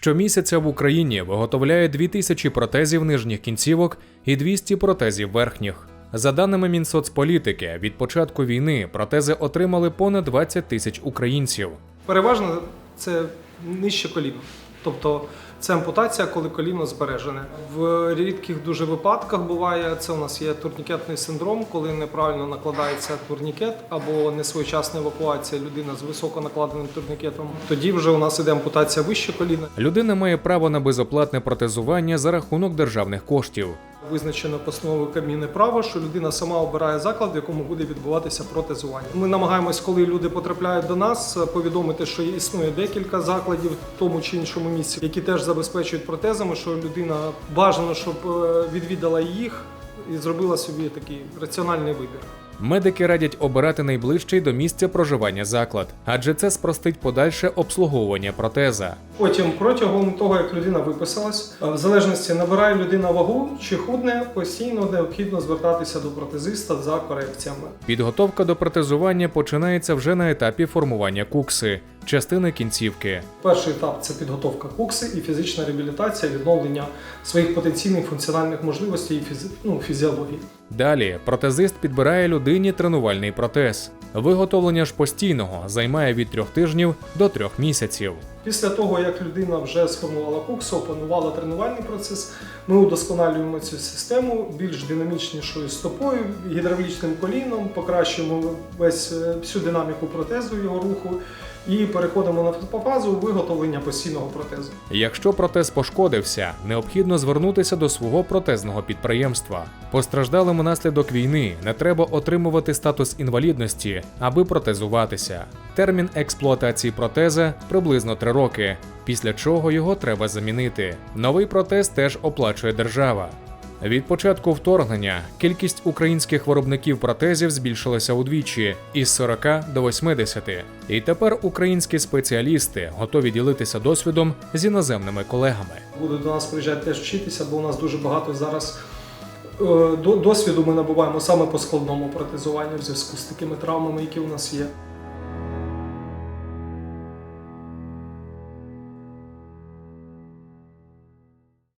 Щомісяця в Україні виготовляє 2000 протезів нижніх кінцівок і 200 протезів верхніх. За даними Мінсоцполітики, від початку війни протези отримали понад 20 тисяч українців. Переважно це нижче коліно. Тобто це ампутація, коли коліно збережене. В рідких дуже випадках буває це у нас є турнікетний синдром, коли неправильно накладається турнікет або несвоєчасна евакуація людина з високо накладеним турнікетом. Тоді вже у нас іде ампутація вище коліна. Людина має право на безоплатне протезування за рахунок державних коштів. Визначено постановою Кабміни право, що людина сама обирає заклад, в якому буде відбуватися протезування. Ми намагаємось, коли люди потрапляють до нас, повідомити, що існує декілька закладів в тому чи іншому місці, які теж забезпечують протезами, що людина бажано, щоб е, відвідала їх і зробила собі такий раціональний вибір. Медики радять обирати найближчий до місця проживання заклад, адже це спростить подальше обслуговування протеза. Потім, протягом того, як людина виписалась, в залежності набирає людина вагу чи худне, постійно необхідно звертатися до протезиста за корекціями. Підготовка до протезування починається вже на етапі формування кукси, частини кінцівки. Перший етап це підготовка кукси і фізична реабілітація, відновлення своїх потенційних функціональних можливостей і фізи... ну, фізіології. Далі протезист підбирає людині тренувальний протез. Виготовлення ж постійного займає від трьох тижнів до трьох місяців. Після того, як людина вже сформувала куксу, опанувала тренувальний процес, ми удосконалюємо цю систему більш динамічнішою стопою, гідравлічним коліном, покращуємо весь е, всю динаміку протезу його руху і переходимо на фазу виготовлення постійного протезу. Якщо протез пошкодився, необхідно звернутися до свого протезного підприємства. Постраждалим унаслідок війни не треба отримувати статус інвалідності, аби протезуватися. Термін експлуатації протеза приблизно 3 роки, після чого його треба замінити. Новий протез теж оплачує держава. Від початку вторгнення кількість українських виробників протезів збільшилася удвічі із 40 до 80. І тепер українські спеціалісти готові ділитися досвідом з іноземними колегами. Будуть до нас приїжджати теж вчитися, бо у нас дуже багато зараз досвіду ми набуваємо саме по складному протезуванню в зв'язку з такими травмами, які у нас є.